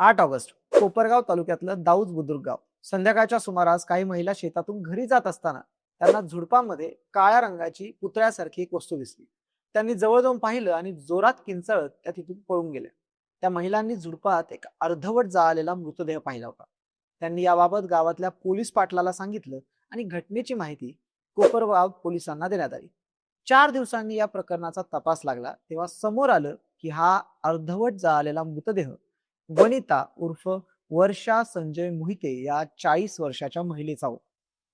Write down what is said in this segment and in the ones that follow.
आठ ऑगस्ट कोपरगाव तालुक्यातलं दाऊज बुद्रुक गाव संध्याकाळच्या सुमारास काही महिला शेतातून घरी जात असताना त्यांना झुडपामध्ये काळ्या रंगाची पुतळ्यासारखी एक वस्तू दिसली. त्यांनी जवळ जाऊन पाहिलं आणि जोरात किंचळत त्या तिथून पळून गेल्या. त्या महिलांनी झुडपात एक अर्धवट जाळलेला मृतदेह पाहिला होता. त्यांनी याबाबत गावातल्या पोलीस पाटलाला सांगितलं आणि घटनेची माहिती कोपरगाव पोलिसांना देण्यात आली. चार दिवसांनी या प्रकरणाचा तपास लागला तेव्हा समोर आलं की हा अर्धवट जाळलेला मृतदेह वनिता उर्फ वर्षा संजय मोहिते या चाळीस वर्षाच्या महिलेचा होता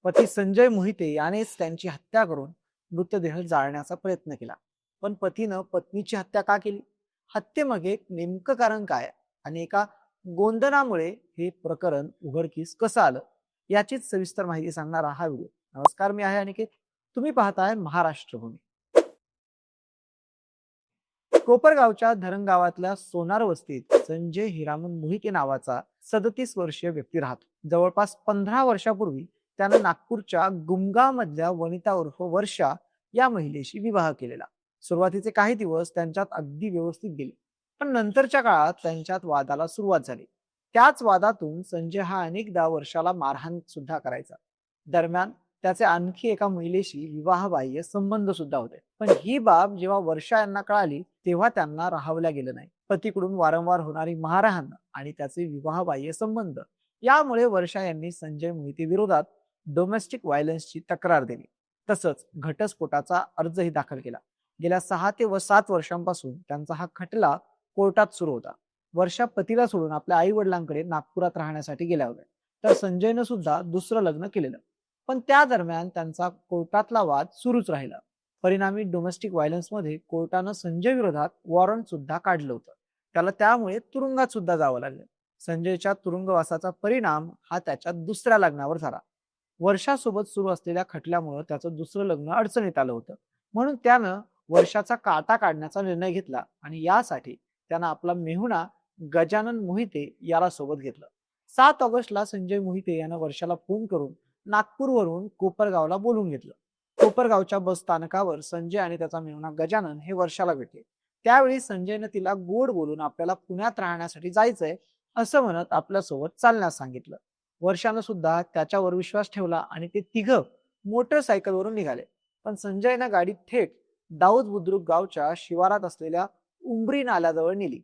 पती संजय मोहिते यानेच त्यांची हत्या करून मृतदेह जाळण्याचा प्रयत्न केला. पण पतीनं पत्नीची हत्या का केली? हत्येमागे नेमकं कारण काय? आणि एका गोंधनामुळे हे प्रकरण उघडकीस कसं आलं? याचीच सविस्तर माहिती सांगणारा हा व्हिडिओ. नमस्कार मी आहे अनिकेत. तुम्ही पाहताय महाराष्ट्र भूमी. कोपरगावच्या धरण गावातल्या सोनार वस्तीत संजय हिरामन मोहिते नावाचा सदतीस वर्षीय व्यक्ती राहतो. जवळपास पंधरा वर्षापूर्वी त्यानं नागपूरच्या गुमगाव मधल्या वनिता उर्फ वर्षा या महिलेशी विवाह केलेला. सुरुवातीचे काही दिवस त्यांच्यात अगदी व्यवस्थित गेले पण नंतरच्या काळात त्यांच्यात वादाला सुरुवात झाली. त्याच वादातून संजय हा अनेकदा वर्षाला मारहाण सुद्धा करायचा. दरम्यान त्याचे आणखी एका महिलेशी विवाहबाह्य संबंध सुद्धा होते. पण ही बाब जेव्हा वर्षा यांना कळाली तेव्हा त्यांना राहवल्या गेलं नाही. पतीकडून वारंवार होणारी मारहाण आणि त्याचे विवाहबाह्य संबंध यामुळे वर्षा यांनी संजय मोहिते विरोधात डोमेस्टिक व्हायलन्सची तक्रार दिली. तसंच घटस्फोटाचा अर्जही दाखल केला. गेल्या सहा ते व सात वर्षांपासून त्यांचा हा खटला कोर्टात सुरू होता. वर्षा पतीला सोडून आपल्या आई वडिलांकडे नागपुरात राहण्यासाठी गेल्या होत्या. तर संजयनं सुद्धा दुसरं लग्न केलेलं. पण त्या दरम्यान त्यांचा कोर्टातला वाद सुरूच राहिला. परिणामी डोमेस्टिक व्हायलन्समध्ये कोर्टानं संजय विरोधात वॉरंट सुद्धा काढलं होतं. त्याला त्यामुळे तुरुंगात सुद्धा जावं लागलं. संजयच्या तुरुंगवासाचा परिणाम हा त्याच्या दुसऱ्या लग्नावर झाला. वर्षासोबत सुरू असलेल्या खटल्यामुळे त्याचं दुसरं लग्न अडचणीत आलं होतं. म्हणून त्यानं वर्षाचा काटा काढण्याचा निर्णय घेतला आणि यासाठी त्यानं आपला मेहुणा गजानन मोहिते याला सोबत घेतलं. सात ऑगस्टला संजय मोहिते यानं वर्षाला फोन करून नागपूरवरून कोपरगावला बोलून घेतलं. कोपरगावच्या बस स्थानकावर संजय आणि त्याचा मेहुणा गजानन हे वर्षाला भेटले. त्यावेळी संजयनं तिला गोड बोलून आपल्याला पुण्यात राहण्यासाठी जायचंय असं म्हणत आपल्यासोबत चालण्यास सांगितलं. वर्षानं सुद्धा त्याच्यावर विश्वास ठेवला आणि ते तिघं मोटरसायकलवरून निघाले. पण संजयनं गाडी थेट दाऊद बुद्रुक गावच्या शिवारात असलेल्या उंबरी नाल्याजवळ नेली.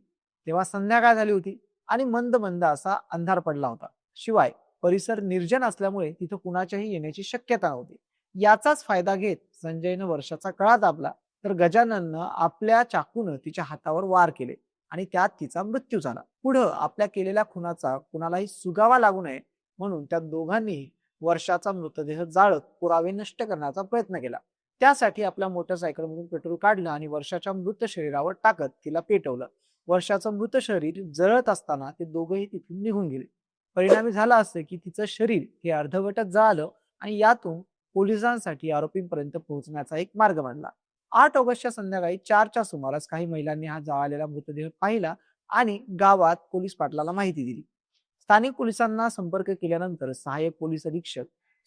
तेव्हा संध्याकाळ झाली होती आणि मंद मंद असा अंधार पडला होता. शिवाय परिसर निर्जन असल्यामुळे तिथं कुणाच्याही येण्याची शक्यता नव्हती. याचाच फायदा घेत संजयनं वर्षाचा कळा दाबला तर गजानननं आपल्या चाकून तिच्या हातावर वार केले आणि त्यात तिचा मृत्यू झाला. पुढं आपल्या केलेल्या खुनाचा कुणालाही सुगावा लागू नये म्हणून त्या दोघांनीही वर्षाचा मृतदेह जाळत पुरावे नष्ट करण्याचा प्रयत्न केला. त्यासाठी आपल्या मोटरसायकलमधून पेट्रोल काढलं आणि वर्षाच्या मृत शरीरावर टाकत तिला पेटवलं. वर्षाचं मृत शरीर जळत असताना ते दोघंही तिथून निघून गेले. परिणामी झालं असं की तिचं शरीर हे अर्धवटच जाळलं आणि यातून पोलिसांसाठी आरोपींपर्यंत पोहोचण्याचा एक मार्ग बनला आठ ऑगस्टच्या संध्याकाळी चारच्या सुमारास काही महिलांनी हा जाळलेला मृतदेह पाहिला आणि गावात पोलीस पाटलाला माहिती दिली. स्थानिक पोलिसांना संपर्क केल्यानंतर सहाय्यक पोलीस अधीक्षक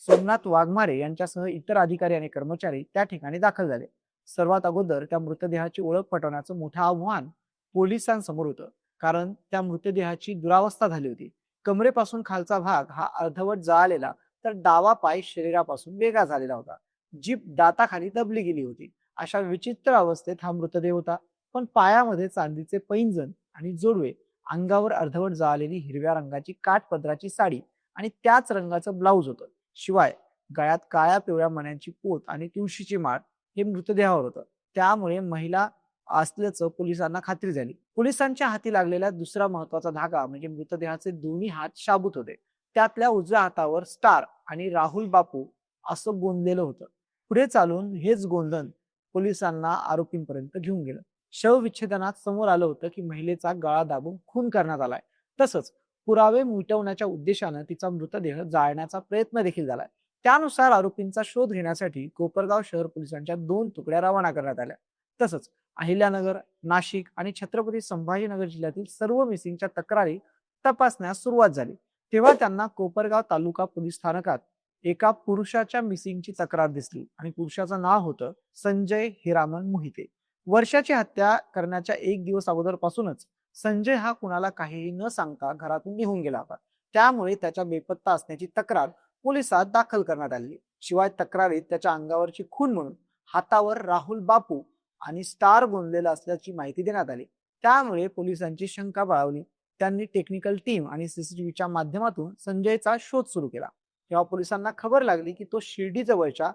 सोमनाथ वाघमारे यांच्यासह इतर अधिकारी आणि कर्मचारी त्या ठिकाणी दाखल झाले. सर्वात अगोदर त्या मृतदेहाची ओळख पटवण्याचं मोठं आव्हान पोलिसांसमोर होतं. कारण त्या मृतदेहाची दुरावस्था झाली होती. कमरेपासून खालचा भाग हा अर्धवट जाळलेला तर डावा पाय शरीरापासून वेगळा झालेला होता. जीप दाताखाली दबली गेली होती. अशा विचित्र अवस्थेत हा मृतदेह होता. पण पायामध्ये चांदीचे पैंजण आणि जोडवे अंगावर अर्धवट जाळलेली हिरव्या रंगाची काठपदराची साडी आणि त्याच रंगाचं ब्लाऊज होतं. शिवाय गळ्यात काळ्या पिवळ्या मण्याची पोत आणि तुळशीची माळ हे मृतदेहावर होतं. त्यामुळे महिला असल्याचं पोलिसांना खात्री झाली. पोलिसांच्या हाती लागलेला दुसरा महत्त्वाचा धागा म्हणजे मृतदेहाचे दोन्ही हात शाबूत होते. त्यातल्या उजव्या हातावर स्टार आणि राहुल बापू असं गोंदलेलं होतं. पुढे चालून हेच गोंधन पोलिसांना आरोपींपर्यंत घेऊन गेलं. शवविच्छेदनात समोर आलं होतं की महिलेचा गळा दाबून खून करण्यात आलाय. तसंच पुरावे मिटवण्याच्या उद्देशानं तिचा मृतदेह जाळण्याचा प्रयत्न देखील झालाय. त्यानुसार आरोपींचा शोध घेण्यासाठी कोपरगाव शहर पोलिसांच्या दोन तुकड्या रवाना करण्यात आल्या. तसंच अहिल्यानगर नाशिक आणि छत्रपती संभाजीनगर जिल्ह्यातील सर्व मिसिंगच्या तक्रारी तपासण्यास सुरुवात झाली. तेव्हा त्यांना कोपरगाव तालुका पोलीस स्थानकात एका पुरुषाच्या मिसिंगची तक्रार दिसली आणि पुरुषाचं नाव होतं संजय हिरामन मोहिते. वर्षाची हत्या करण्याच्या एक दिवस अगोदरपासूनच संजय हा कुणाला काहीही न सांगता घरातून निघून गेला होता. त्यामुळे त्याच्या बेपत्ता असण्याची तक्रार पोलिसात दाखल करण्यात आली. शिवाय तक्रारीत त्याच्या अंगावरची खून म्हणून हातावर राहुल बापू आणि स्टार गोंदलेला असल्याची माहिती देण्यात आली. त्यामुळे पोलिसांची शंका बळावली. त्यांनी टेक्निकल टीम आणि सीसीटीव्हीच्या माध्यमातून संजयचा शोध सुरू केला. तेव्हा पोलिसांना खबर लागली की तो शिर्डी जवळच्या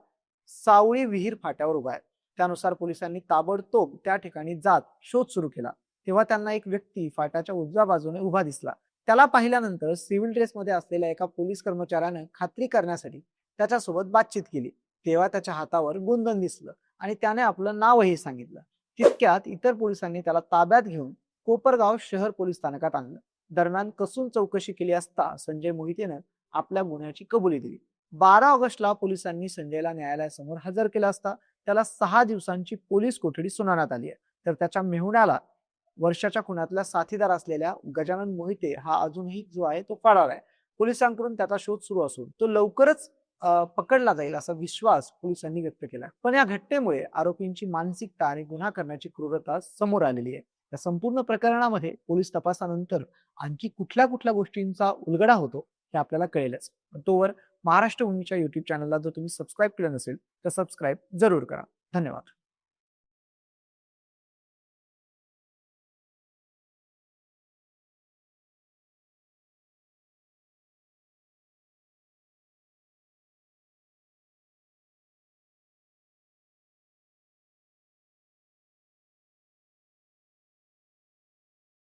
सावळी विहीर फाट्यावर उभा आहे. त्यानुसार पोलिसांनी ताबडतोब त्या ठिकाणी जात शोध सुरू केला. तेव्हा त्यांना एक व्यक्ती फाट्याच्या उजव्या बाजूने उभा दिसला. त्याला पाहिल्यानंतर सिव्हिल ड्रेसमध्ये असलेल्या एका पोलीस कर्मचाऱ्यानं खात्री करण्यासाठी त्याच्यासोबत बातचीत केली. तेव्हा त्याच्या हातावर गुंदन दिसलं आणि त्याने आपलं नावही सांगितलं. तितक्यात इतर पोलिसांनी त्याला ताब्यात घेऊन कोपरगाव शहर पोलीस स्थानकात आणलं. दरम्यान कसून चौकशी केली असता संजय मोहितेनं आपल्या गुन्ह्याची कबुली दिली. बारा ऑगस्टला पोलिसांनी संजयला न्यायालयासमोर हजर केला असता त्याला सहा दिवसांची पोलीस कोठडी सुनावण्यात आली आहे. तर त्याच्या मेहुण्याला वर्षाच्या खुनातला साथीदार असलेल्या गजानन मोहिते हा अजूनही जो आहे तो फरार आहे. पोलिसांकडून त्याचा शोध सुरू असून तो लवकरच पकडला जाईल असा विश्वास पोलिसांनी व्यक्त केला. पण या घटनेमुळे आरोपींची मानसिकता आणि गुन्हा करण्याची क्रूरता समोर आलेली आहे. या संपूर्ण प्रकरणामध्ये पोलीस तपासानंतर आणखी कुठल्या कुठल्या गोष्टींचा उलगडा होतो हे आपल्याला कळेलच. पण तोवर महाराष्ट्र भूमीच्या युट्यूब चॅनलला जर तुम्ही सबस्क्राईब केलं नसेल तर सबस्क्राईब जरूर करा. धन्यवाद.